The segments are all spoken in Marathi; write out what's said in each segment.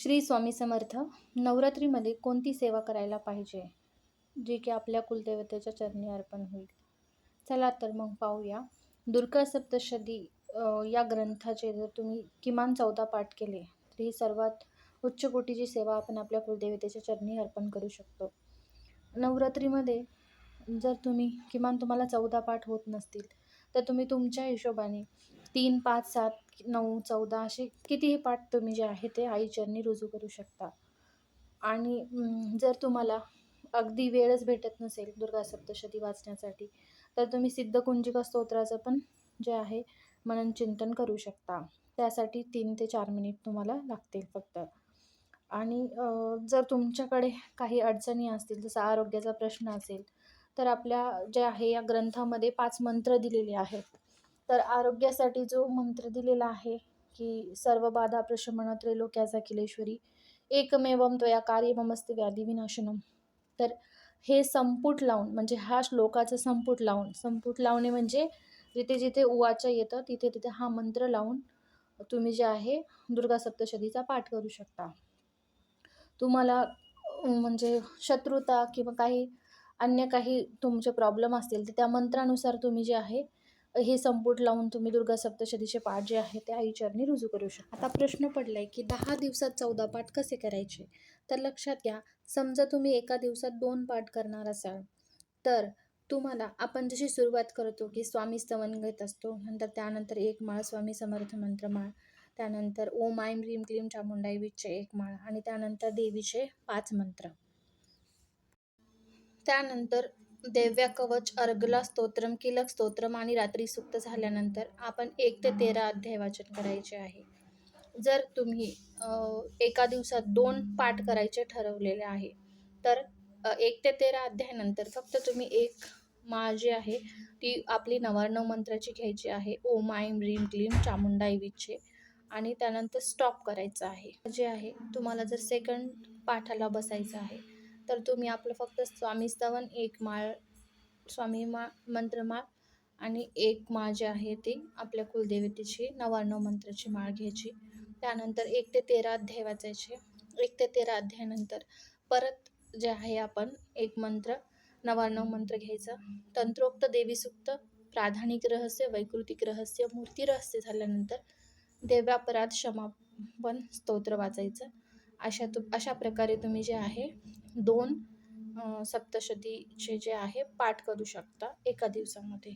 श्री स्वामी समर्थ नवरात्रीमध्ये कोणती सेवा करायला पाहिजे? जी की आपल्या कुलदेवतेच्या चरणी अर्पण होईल. चला तर मग पाहूया. दुर्गा सप्तशती या ग्रंथाचे जर तुम्ही किमान चौदा पाठ केले तर ही सर्वात उच्च कोटीची सेवा आपण आपल्या कुलदेवतेच्या चरणी अर्पण करू शकतो. नवरात्रीमध्ये जर तुम्ही किमान तुम्हाला चौदा पाठ होत नसतील तर तुम्ही तुमच्या हिशोबाने तीन पाच सात नऊ चौदा असे कितीही पाठ तुम्ही जे आहे ते आईचरणी रुजू करू शकता. आणि जर तुम्हाला अगदी वेळच भेटत नसेल दुर्गा सप्तशती वाचण्यासाठी तर तुम्ही सिद्धकुंजिका स्तोत्राचं पण जे आहे मनन चिंतन करू शकता. त्यासाठी तीन ते चार मिनिट तुम्हाला लागतील फक्त. आणि जर तुमच्याकडे काही अडचणी असतील जसं आरोग्याचा प्रश्न असेल तर आपल्या जे आहे या ग्रंथामध्ये पाच मंत्र दिलेले आहेत. तर आरोग्यासाठी जो मंत्र दिलेला आहे की सर्व बाधा प्रशमन त्रैलोक्याचा किलेश्वरी एकमेवम त्वया कार्यममस्ते व्याधी विनाशनम. तर हे संपुट लावून म्हणजे हा श्लोकाचं संपुट लावून संपुट लावणे म्हणजे जिथे जिथे उवाच्या येतं तिथे तिथे हा मंत्र लावून तुम्ही जे आहे दुर्गा सप्तशतीचा पाठ करू शकता. तुम्हाला म्हणजे शत्रुता किंवा काही अन्य काही तुमचे प्रॉब्लेम असतील तर त्या मंत्रानुसार तुम्ही जे आहे हे संपुट लावून तुम्ही दुर्गा सप्तशतीचे पाठ जे आहे ते आईचरणी रुजू करू शकता. आता प्रश्न पडलाय की दहा दिवसात चौदा पाठ कसे करायचे? तर लक्षात घ्या समजा तुम्ही एका दिवसात दोन पाठ करणार असाल तर तुम्हाला आपण जशी सुरुवात करतो की स्वामी स्तवन घेत असतो नंतर त्यानंतर एक माळ स्वामी समर्थ मंत्र माळ त्यानंतर ओम आयम रीम क्लीम चामुंडाई विचे एक माळ आणि त्यानंतर देवीचे पाच मंत्र. त्यानंतर देव्या कवच अर्गला स्तोत्रम किलक स्तोत्रम आणि रात्री सुप्त झाल्यानंतर आपण एक ते तेरा अध्याय वाचन करायचे आहे. जर तुम्ही एका दिवसात दोन पाठ करायचे ठरवलेले आहे तर एक ते तेरा अध्यायानंतर फक्त तुम्ही एक माळ जी आहे ती आपली नवार्णव मंत्राची घ्यायची आहे ओम आयम रीम क्लीम चामुंडा इविचे आणि त्यानंतर स्टॉप करायचं आहे. जे आहे तुम्हाला जर सेकंड पाठाला बसायचं आहे तर तुम्ही आपलं फक्त स्वामी स्तवन एक माळ स्वामी मा मंत्रमाळ आणि एक माळ जे आहे ती आपल्या कुलदेवतेची नवाण्णव मंत्राची माळ घ्यायची. त्यानंतर एक ते तेरा अध्याय वाचायचे. एक ते तेरा अध्यायानंतर परत जे आहे आपण एक मंत्र नवाण्णव मंत्र घ्यायचा. तंत्रोक्त देवीसुक्त प्राधानिक रहस्य वैकृतिक रहस्य मूर्ती रहस्य झाल्यानंतर देव्यापराध क्षमापण स्तोत्र वाचायचं. अशा तु अशा प्रकारे तुम्ही जे आहे दोन सप्तशतीचे जे आहे पाठ करू शकता एका दिवसामध्ये.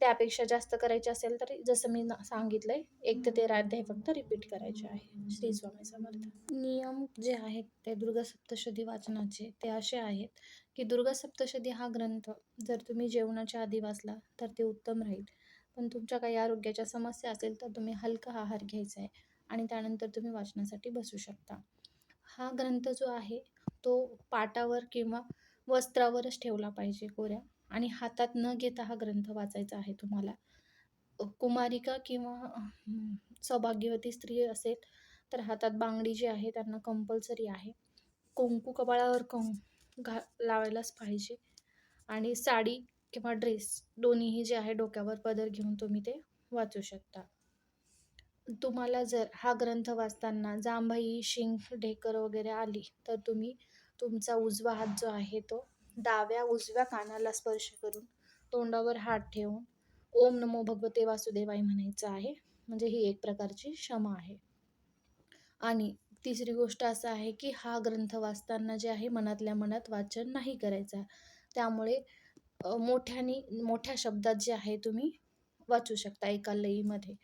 त्यापेक्षा जास्त करायचे असेल तरी जसं मी ना- सांगितलंय एक ते तेरा अध्याय फक्त रिपीट करायचे आहे श्री स्वामी समर्थ. नियम जे आहेत ते दुर्गा सप्तशती वाचनाचे ते असे आहेत की दुर्गा सप्तशती हा ग्रंथ जर तुम्ही जेवणाच्या आधी वाचला तर ते उत्तम राहील. पण तुमच्या काही आरोग्याच्या समस्या असेल तर तुम्ही हलका आहार घ्यायचा आहे आणि त्यानंतर तुम्ही वाचनासाठी बसू शकता. हा ग्रंथ जो आहे तो पाटावर किंवा वस्त्रावरच ठेवला पाहिजे कोऱ्या आणि हातात न घेता हा ग्रंथ वाचायचा आहे तुम्हाला. कुमारिका किंवा सौभाग्यवती स्त्री असेल तर हातात बांगडी जी आहे त्यांना कंपल्सरी आहे. कुंकू कपाळावर कं घा लावायलाच पाहिजे. आणि साडी किंवा ड्रेस दोन्हीही जे आहे डोक्यावर पदर घेऊन तुम्ही ते वाचू शकता. तुम्हाला जर हा ग्रंथ वाचताना जांभई शिंक ढेकर वगैरे आली तर तुम्ही तुमचा उजवा हात जो आहे तो डाव्या उजव्या कानाला स्पर्श करून तोंडावर हात ठेवून ओम नमो भगवते वासुदेवाय म्हणायचं आहे. म्हणजे ही एक प्रकारची क्षमा आहे. आणि तिसरी गोष्ट असं आहे की हा ग्रंथ वाचताना जे आहे मनातल्या मनात वाचन नाही करायचं. त्यामुळे मोठ्याने मोठ्या शब्दात जे आहे तुम्ही वाचू शकता एका लईमध्ये